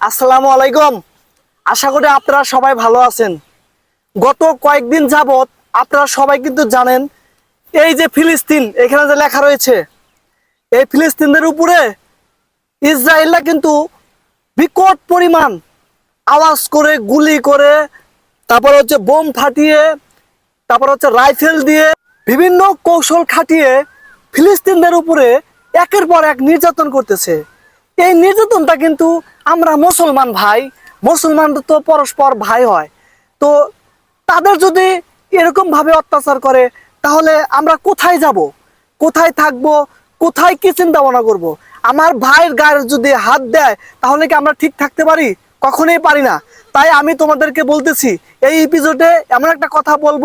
আসসালামু আলাইকুম। আশা করি আপনারা সবাই ভালো আছেন। গত কয়েকদিন যাবত আপনারা সবাই কিন্তু জানেন, এই যে ফিলিস্তিন, এখানে যে লেখা রয়েছে, এই ফিলিস্তিনদের উপরে ইসরায়েলরা কিন্তু বিকট পরিমাণ আওয়াজ করে, গুলি করে, তারপর হচ্ছে বোম ফাটিয়ে, তারপর হচ্ছে রাইফেল দিয়ে বিভিন্ন কৌশল খাটিয়ে ফিলিস্তিনদের উপরে একের পর এক নির্যাতন করতেছে। এই নির্যাতনটা কিন্তু আমরা মুসলমান ভাই, মুসলমান তো পরস্পর ভাই হয়। তো তাদের যদি এরকম ভাবে অত্যাচার করে, তাহলে আমরা কোথায় যাব? কোথায় থাকব? কোথায় কি চিন্তা ভাবনা করব? আমার ভাইয়ের গায়ে যদি হাত দেয়, তাহলে কি আমরা ঠিক থাকতে পারি? কখনোই পারি না। তাই আমি তোমাদেরকে বলতেছি, এই এপিসোডে এমন একটা কথা বলব,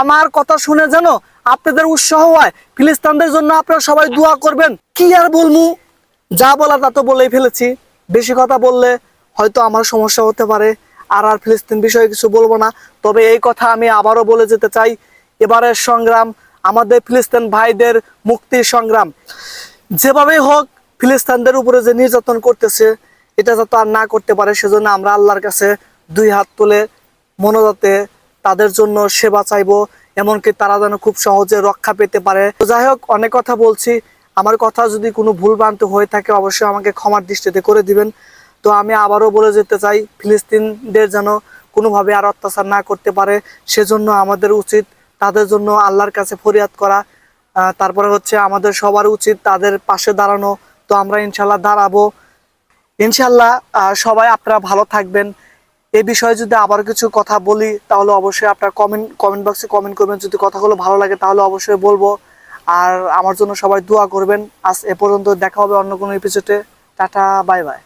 আমার কথা শুনে যেন আপনাদের উৎসাহ হয়। ফিলিস্তানদের জন্য আপনারা সবাই দোয়া করবেন। কি আর বলমু যা বলা তা তো বলেই ফেলেছি। বেশি কথা বললে হয়তো আমার সমস্যা হতে পারে, আর আর ফিলিস্তিন বিষয়ে কিছু বলব না। তবে এই কথা আমি আবারও বলে যেতে চাই, এবারের সংগ্রাম, আমাদের ফিলিস্তিন ভাইদের মুক্তির সংগ্রাম। যেভাবেই হোক, ফিলিস্তিনদের উপরে যে নির্যাতন করতেছে, এটা যাতে আর না করতে পারে, সেজন্য আমরা আল্লাহর কাছে দুই হাত তুলে মনোজাতে তাদের জন্য সেবা চাইব, এমনকি তারা যেন খুব সহজে রক্ষা পেতে পারে। যাই হোক, অনেক কথা বলছি। আমার কথা যদি কোনো ভুলভ্রান্ত হয়ে থাকে, অবশ্যই আমাকে ক্ষমার দৃষ্টিতে করে দিবেন। তো আমি আবারও বলে যেতে চাই, ফিলিস্তিনদের যেন কোনোভাবে আর অত্যাচার না করতে পারে, সেজন্য আমাদের উচিত তাদের জন্য আল্লাহর কাছে ফরিয়াদ করা। তারপরে হচ্ছে আমাদের সবার উচিত তাদের পাশে দাঁড়ানো। তো আমরা ইনশাল্লাহ দাঁড়াবো। ইনশাল্লাহ সবাই আপনারা ভালো থাকবেন। এ বিষয়ে যদি আবার কিছু কথা বলি, তাহলে অবশ্যই আপনারা কমেন্ট কমেন্ট বক্সে কমেন্ট করবেন। যদি কথাগুলো ভালো লাগে, তাহলে অবশ্যই বলব। আর আমার জন্য সবাই দোয়া করবেন। আজ এ পর্যন্ত দেখা হবে অন্য কোনো এপিসোডে টাটা বাই বাই